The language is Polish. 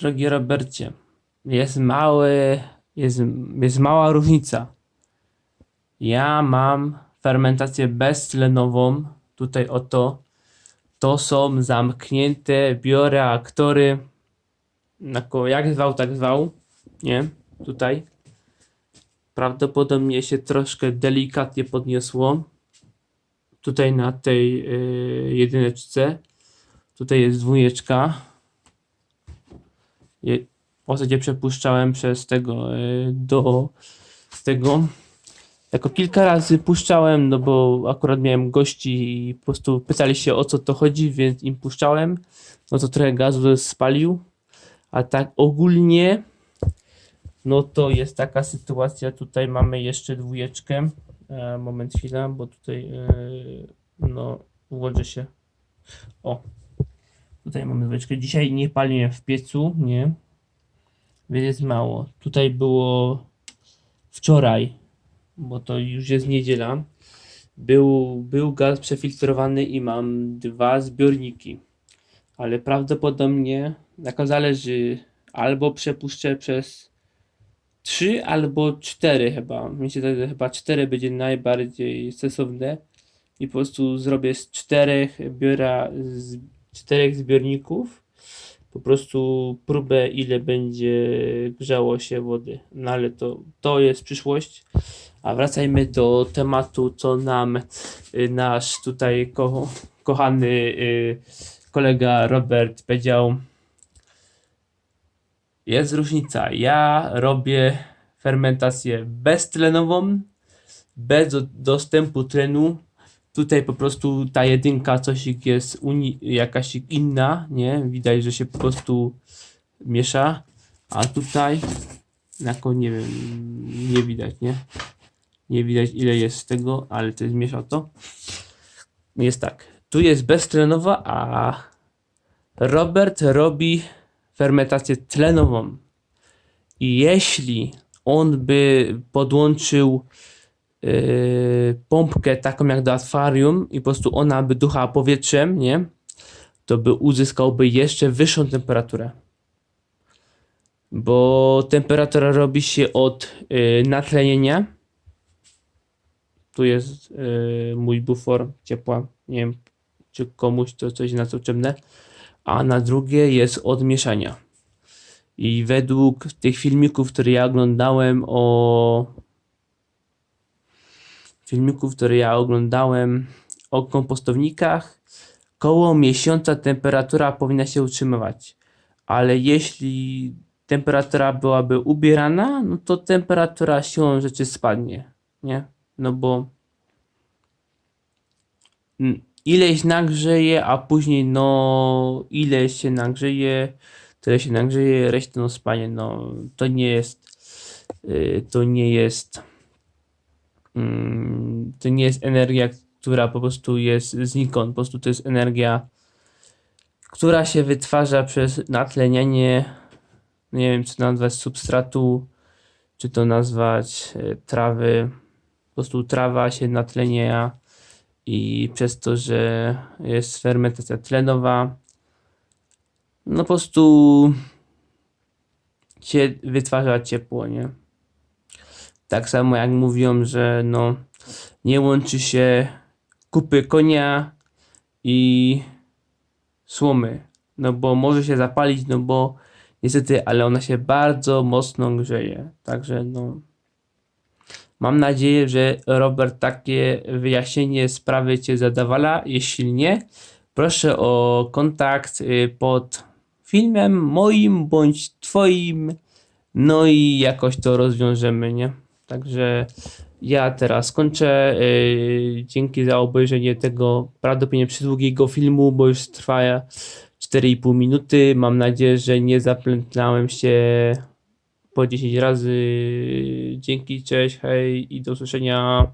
Drogi Robercie, jest mały, jest, jest mała różnica. Ja mam fermentację beztlenową, tutaj oto. To są zamknięte bioreaktory, jak zwał, tak zwał, nie? Tutaj. Prawdopodobnie się troszkę delikatnie podniosło. Tutaj na tej y, jedyneczce. Tutaj jest dwójeczka. W zasadzie przepuszczałem przez tego y, do tego. Jako kilka razy puszczałem, no bo akurat miałem gości i po prostu pytali się o co to chodzi, więc im puszczałem. No to trochę gazu spalił. A tak ogólnie, no to jest taka sytuacja. Tutaj mamy jeszcze dwójeczkę. E, moment, chwila, bo tutaj e, no ułożę się. O, tutaj mamy dwójeczkę. Dzisiaj nie paliłem w piecu, nie. Więc jest mało. Tutaj było wczoraj, bo to już jest niedziela. Był, był gaz przefiltrowany i mam dwa zbiorniki. Ale prawdopodobnie, jako zależy, albo przepuszczę przez trzy albo cztery chyba. Myślę, że chyba cztery będzie najbardziej sensowne. I po prostu zrobię z czterech biora, z czterech zbiorników po prostu próbę, ile będzie grzało się wody. No ale to, to jest przyszłość. A wracajmy do tematu, co nam y, nasz tutaj ko kochany y, kolega Robert powiedział. Jest różnica. Ja robię fermentację beztlenową, bez do- dostępu tlenu. Tutaj po prostu ta jedynka coś jest uni- jakaś inna, nie? Widać, że się po prostu miesza. A tutaj jako nie wiem, nie widać, nie? Nie widać ile jest tego, ale to jest miesza to. Jest tak. Tu jest beztlenowa, a Robert robi fermentację tlenową. I jeśli on by podłączył yy, pompkę taką jak do akwarium i po prostu ona by duchała powietrzem, nie? To by uzyskałby jeszcze wyższą temperaturę. Bo temperatura robi się od yy, natlenienia. Tu jest yy, mój bufor ciepła. Nie wiem, czy komuś to coś na to potrzebne. A na drugie jest od mieszania. I według tych filmików, które ja oglądałem o filmików, które ja oglądałem o kompostownikach, koło miesiąca temperatura powinna się utrzymywać. Ale jeśli temperatura byłaby ubierana, no to temperatura siłą rzeczy spadnie, nie? No bo ileś nagrzeje, a później no ile się nagrzeje, tyle się nagrzeje, resztę no spanie, no to nie jest y, to nie jest to nie jest energia, która po prostu jest znikąd, po prostu to jest energia, która się wytwarza przez natlenianie, nie wiem czy nazwać substratu, czy to nazwać e, trawy, po prostu trawa się natlenia i przez to, że jest fermentacja tlenowa, no po prostu się wytwarza ciepło, nie? Tak samo jak mówią, że no nie łączy się kupy konia i słomy, no bo może się zapalić, no bo niestety, ale ona się bardzo mocno grzeje, także no mam nadzieję, że Robert takie wyjaśnienie sprawy Cię zadawala, jeśli nie, proszę o kontakt y, pod filmem moim bądź Twoim, no i jakoś to rozwiążemy, nie? Także ja teraz kończę. Yy, dzięki za obejrzenie tego prawdopodobnie przydługiego filmu, bo już trwa 4,5 minuty. Mam nadzieję, że nie zaplętnąłem się po 10 razy. Dzięki, cześć, hej i do usłyszenia.